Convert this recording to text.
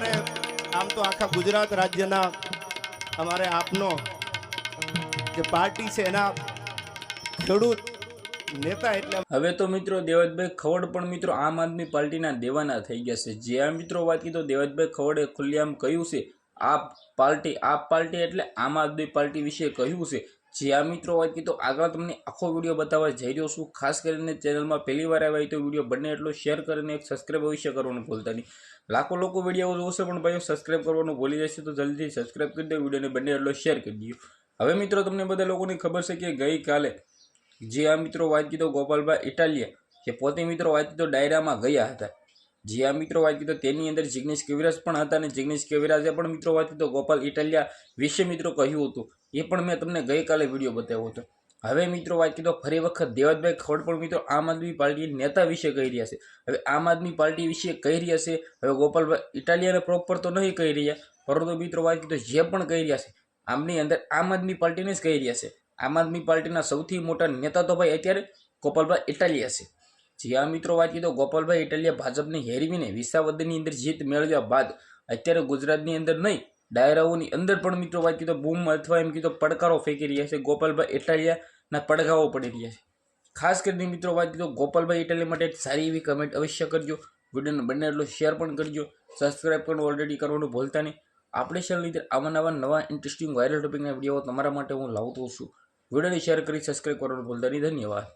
અમારે આમ તો આખા ગુજરાત રાજ્યના અમારે આપનો જે પાર્ટી છે એના ખેડૂત નેતા એટલે હવે તો મિત્રો દેવતભાઈ ખવડ પણ મિત્રો આમ આદમી પાર્ટીના દેવાના થઈ ગયા છે. જે આ મિત્રો વાત કીધો દેવતભાઈ ખવડે ખુલ્લેઆમ કહ્યું છે આ પાર્ટી આ પાર્ટી એટલે આમ આદમી પાર્ટી વિશે કહ્યું છે. જે આ મિત્રો વાત કીધો આગળ તમને આખો વીડિયો બતાવવા જઈ રહ્યો છું. ખાસ કરીને ચેનલમાં પહેલી વાર આવ્યા તો વીડિયો બંને એટલો શેર કરીને એક સબસ્ક્રાઈબ અવશ્ય કરવાનું ભૂલતા નહીં. લાખો લોકો વીડિયો જોશે પણ ભાઈઓ સબસ્ક્રાઈબ કરવાનું ભૂલી જશે તો જલ્દી સબસ્ક્રાઈબ કરી દો, વિડીયોને બને એટલો શેર કરી દો હવે મિત્રો તમને બધા લોકોને ખબર છે કે ગઈકાલે જે આ મિત્રો વાત કીધો ગોપાલભાઈ ઇટાલિયા, કે પોતે મિત્રો વાત કીધો ડાયરામાં ગયા હતા. જે આ મિત્રો વાત કીધો તેની અંદર જિગ્નેશ કેવિરાજ પણ હતા અને જિગ્નેશ કેવિરાજે પણ મિત્રો વાત કીધો ગોપાલ ઇટાલિયા વિશે મિત્રો કહ્યું હતું. એ પણ મેં તમને ગઈકાલે વીડિયો બતાવ્યો હતો. હવે મિત્રો વાત કીધો ફરી વખત દેવતભાઈ ખવડ પણ મિત્રો આમ આદમી પાર્ટી નેતા વિશે કહી રહ્યા છે. હવે આમ આદમી પાર્ટી વિશે કહી રહ્યા છે. હવે ગોપાલભાઈ ઇટાલિયાને પ્રોપર તો નહીં કહી રહ્યા, પરંતુ મિત્રો વાત કીધો જે પણ કહી રહ્યા છે, આમની અંદર આમ આદમી પાર્ટીને જ કહી રહ્યા છે. આમ આદમી પાર્ટીના સૌથી મોટા નેતા તો ભાઈ અત્યારે ગોપાલભાઈ ઇટાલિયા છે. જે આ મિત્રો વાત કીધો ગોપાલભાઈ ઇટાલિયા ભાજપને હેરવીને વિસાવદનની અંદર જીત મેળવ્યા બાદ અત્યારે ગુજરાતની અંદર નહીં, ડાયરાઓની અંદર પણ મિત્રો વાત કીધો બૂમ અથવા એમ કીધો પડકારો ફેંકી રહ્યા છે. ગોપાલભાઈ ઇટાલિયાના પડઘાઓ પડી રહ્યા છે. ખાસ કરીને મિત્રો વાત કીધો ગોપાલભાઈ ઇટાલિયા માટે સારી એવી કમેન્ટ અવશ્ય કરજો. વિડીયોને બંને એટલો શેર પણ કરજો. સબસ્ક્રાઈબ પણ ઓલરેડી કરવાનું ભૂલતા નહીં. આપણે ચેનલની અંદર આવા નવા નવા ઇન્ટરેસ્ટિંગ વાયરલ ટોપિકના વીડિયો તમારા માટે હું લાવતો છું. વિડીયોને શેર કરી સબસ્ક્રાઈબ કરવાનું ભૂલતા નહીં. ધન્યવાદ.